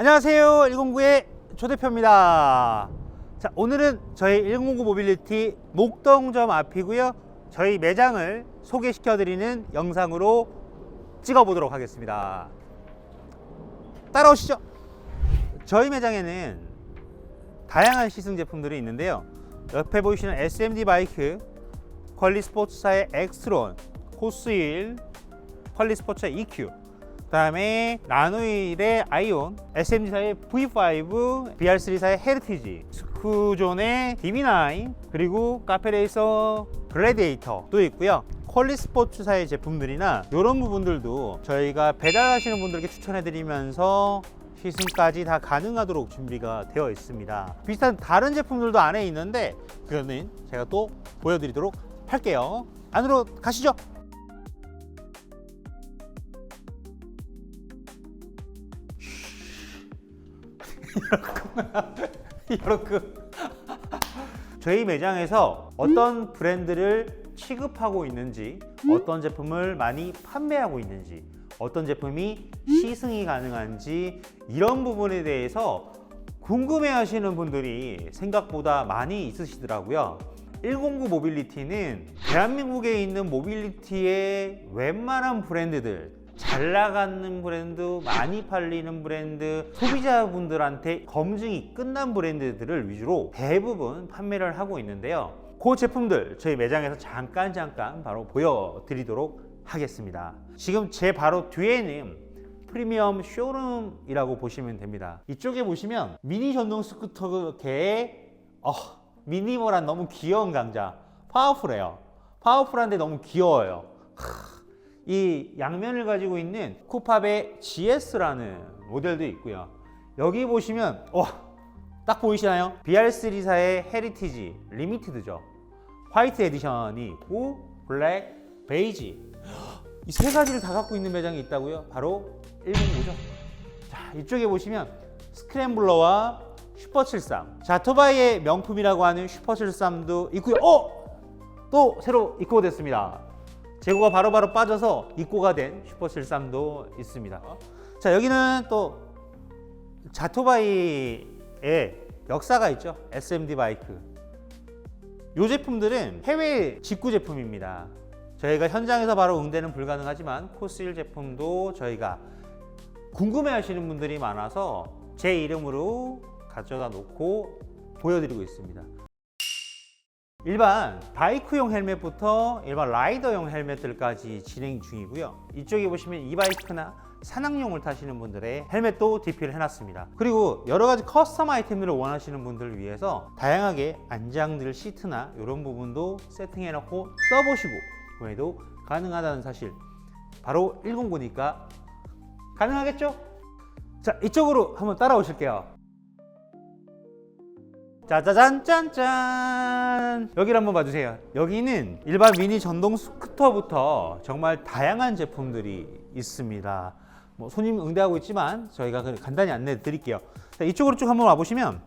안녕하세요. 109의 조 대표입니다. 자, 오늘은 저희 109 모빌리티 목동점 앞이고요. 저희 매장을 소개시켜 드리는 영상으로 찍어 보도록 하겠습니다. 따라오시죠. 저희 매장에는 다양한 시승 제품들이 있는데요. 옆에 보이시는 SMD 바이크, 퀄리 스포츠사의 엑스트론, 코스1, 퀄리 스포츠의 EQ, 그 다음에 나노일의 아이온, SMG사의 V5, BR3사의 헤리티지, 스쿠존의 디미나인, 그리고 카페레이서 글래디에이터도 있고요. 퀄리 스포츠사의 제품들이나 이런 부분들도 저희가 배달하시는 분들께 추천해드리면서 시승까지 다 가능하도록 준비가 되어 있습니다. 비슷한 다른 제품들도 안에 있는데 그거는 제가 또 보여드리도록 할게요. 안으로 가시죠. 이렇게 저희 매장에서 어떤 브랜드를 취급하고 있는지 어떤 제품을 많이 판매하고 있는지 어떤 제품이 시승이 가능한지 이런 부분에 대해서 궁금해 하시는 분들이 생각보다 많이 있으시더라고요. 109 모빌리티는 대한민국에 있는 모빌리티의 웬만한 브랜드들 잘 나가는 브랜드, 많이 팔리는 브랜드, 소비자분들한테 검증이 끝난 브랜드들을 위주로 대부분 판매를 하고 있는데요. 그 제품들 저희 매장에서 잠깐 잠깐 바로 보여드리도록 하겠습니다. 지금 제 바로 뒤에는 프리미엄 쇼룸이라고 보시면 됩니다. 이쪽에 보시면 미니 전동 스쿠터계의 어, 미니멀한 너무 귀여운 강자 파워풀해요. 파워풀한데 너무 귀여워요. 이 양면을 가지고 있는 쿠팝의 GS라는 모델도 있고요. 여기 보시면 와, 딱 보이시나요? BR3사의 헤리티지 리미티드죠. 화이트 에디션이 있고 블랙, 베이지 이 세 가지를 다 갖고 있는 매장이 있다고요? 바로 109죠. 자, 이쪽에 보시면 스크램블러와 슈퍼73 자토바이의 명품이라고 하는 슈퍼73도 있고요. 어! 또 새로 입고됐습니다. 재고가 바로 바로 빠져서 입고가 된 슈퍼73도 있습니다. 자, 여기는 또 자토바이의 역사가 있죠. SMD 바이크. 이 제품들은 해외 직구 제품입니다. 저희가 현장에서 바로 응대는 불가능하지만 코스 1 제품도 저희가 궁금해 하시는 분들이 많아서 제 이름으로 가져다 놓고 보여드리고 있습니다. 일반 바이크용 헬멧부터 일반 라이더용 헬멧들까지 진행 중이고요. 이쪽에 보시면 이바이크나 산악용을 타시는 분들의 헬멧도 DP를 해놨습니다. 그리고 여러 가지 커스텀 아이템들을 원하시는 분들을 위해서 다양하게 안장들 시트나 이런 부분도 세팅해놓고 써보시고 구매도 가능하다는 사실 바로 109니까 가능하겠죠? 자 이쪽으로 한번 따라오실게요. 짜자잔 짠짠. 여기를 한번 봐주세요. 여기는 일반 미니 전동 스쿠터부터 정말 다양한 제품들이 있습니다. 뭐 손님 응대하고 있지만 저희가 간단히 안내 드릴게요. 자, 이쪽으로 쭉 한번 와보시면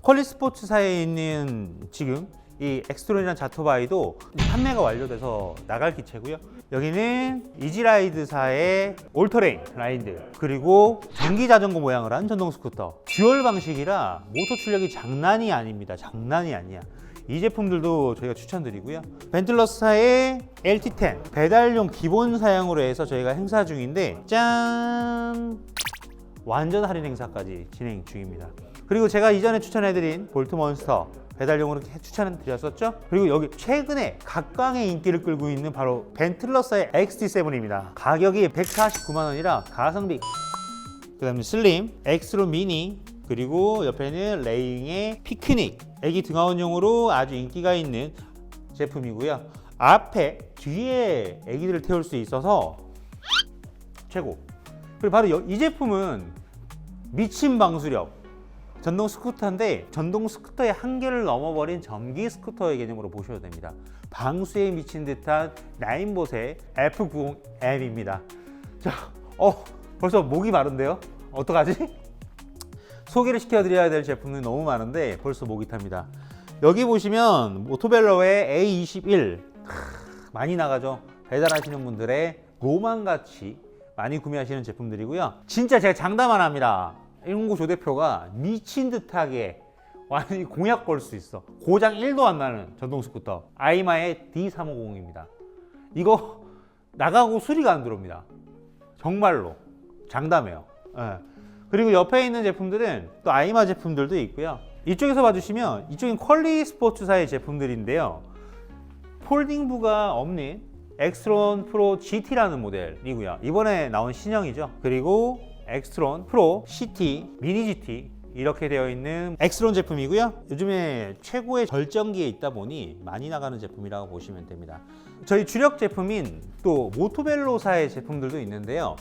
퀄리 스포츠사에 있는 지금 이 엑스트론이라는 자토바이도 판매가 완료돼서 나갈 기체고요. 여기는 이지라이드사의 올터레인 라이드 그리고 전기 자전거 모양을 한 전동 스쿠터 듀얼 방식이라 모터 출력이 장난이 아닙니다. 장난이 아니야. 이 제품들도 저희가 추천드리고요. 벤틀러스사의 LT10 배달용 기본 사양으로 해서 저희가 행사 중인데 짠 완전 할인 행사까지 진행 중입니다. 그리고 제가 이전에 추천해드린 볼트몬스터 배달용으로 이렇게 추천드렸었죠. 그리고 여기 최근에 각광의 인기를 끌고 있는 바로 벤틀러스의 XT7입니다. 가격이 149만 원이라 가성비. 그 다음에 슬림, 엑스로 미니, 그리고 옆에는 레잉의 피크닉, 애기 등하원용으로 아주 인기가 있는 제품이고요. 앞에 뒤에 애기들을 태울 수 있어서 최고. 그리고 바로 여- 이 제품은 미친 방수력. 전동 스쿠터인데 전동 스쿠터의 한계를 넘어버린 전기 스쿠터의 개념으로 보셔도 됩니다. 방수에 미친 듯한 나인봇의 F90M입니다. 자, 어, 벌써 목이 마른데요? 어떡하지? 소개를 시켜드려야 될 제품은 너무 많은데 벌써 목이 탑니다. 여기 보시면 모토벨러의 A21 크, 많이 나가죠. 배달하시는 분들의 로망같이 많이 구매하시는 제품들이고요. 진짜 제가 장담 안 합니다. 109조 대표가 미친 듯하게 완전히 공약 걸 수 있어. 고장 1도 안 나는 전동 스쿠터. 아이마의 D350입니다. 이거 나가고 수리가 안 들어옵니다. 정말로 장담해요. 예. 그리고 옆에 있는 제품들은 또 아이마 제품들도 있고요. 이쪽에서 봐주시면 이쪽은 퀄리 스포츠사의 제품들인데요. 폴딩부가 없는 엑스트론 프로 GT라는 모델이고요. 이번에 나온 신형이죠. 그리고 엑스트론 프로 CT, 미니 GT 이렇게 되어 있는 엑스트론 제품이고요. 요즘에 최고의 절정기에 있다 보니 많이 나가는 제품이라고 보시면 됩니다. 저희 주력 제품인 또 모토벨로사의 제품들도 있는데요.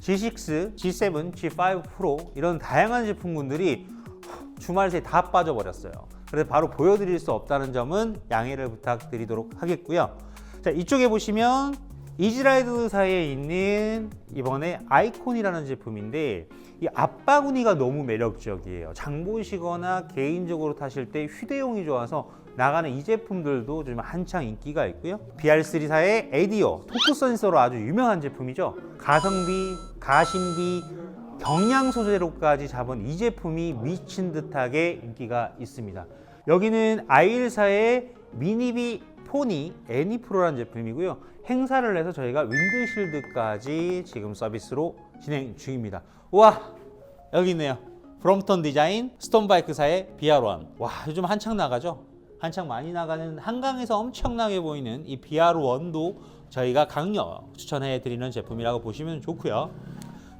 G6, G7, G5 프로 이런 다양한 제품군들이 주말 새에 다 빠져버렸어요. 그래서 바로 보여드릴 수 없다는 점은 양해를 부탁드리도록 하겠고요. 자 이쪽에 보시면 이지라이드 사에 있는 이번에 아이콘이라는 제품인데 이 앞바구니가 너무 매력적이에요. 장 보시거나 개인적으로 타실 때 휴대용이 좋아서 나가는 이 제품들도 좀 한창 인기가 있고요. BR3사의 에디오 토크 센서로 아주 유명한 제품이죠. 가성비, 가심비, 경량 소재로까지 잡은 이 제품이 미친 듯하게 인기가 있습니다. 여기는 아일사의 미니비 포니 애니 프로라는 제품이고요. 행사를 해서 저희가 윈드실드까지 지금 서비스로 진행 중입니다. 와 여기 있네요. 브롬턴 디자인 스톤바이크사의 BR1. 와 요즘 한창 나가죠. 한창 많이 나가는 한강에서 엄청나게 보이는 이 BR1도 저희가 강력 추천해 드리는 제품이라고 보시면 좋고요.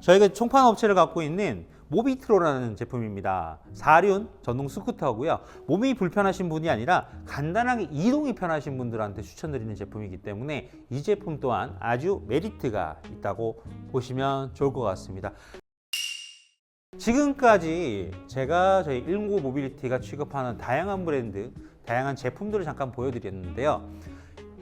저희가 총판 업체를 갖고 있는 모비트로라는 제품입니다. 사륜 전동 스쿠터고요. 몸이 불편하신 분이 아니라 간단하게 이동이 편하신 분들한테 추천드리는 제품이기 때문에 이 제품 또한 아주 메리트가 있다고 보시면 좋을 것 같습니다. 지금까지 제가 저희 109 모빌리티가 취급하는 다양한 브랜드, 다양한 제품들을 잠깐 보여드렸는데요.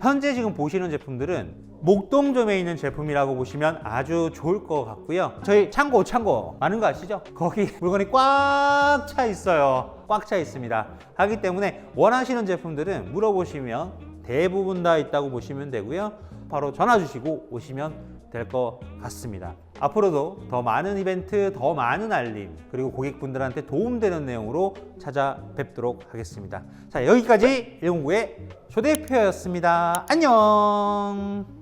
현재 지금 보시는 제품들은 목동점에 있는 제품이라고 보시면 아주 좋을 것 같고요. 저희 창고 창고 많은 거 아시죠? 거기 물건이 꽉 차 있어요. 꽉 차 있습니다. 하기 때문에 원하시는 제품들은 물어보시면 대부분 다 있다고 보시면 되고요. 바로 전화 주시고 오시면 될 것 같습니다. 앞으로도 더 많은 이벤트, 더 많은 알림, 그리고 고객분들한테 도움되는 내용으로 찾아뵙도록 하겠습니다. 자, 여기까지 109의 조대표였습니다. 안녕!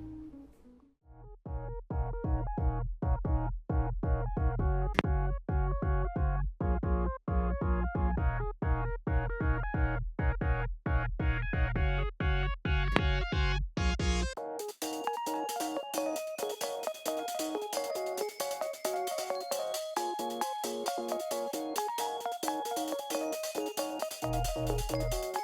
Música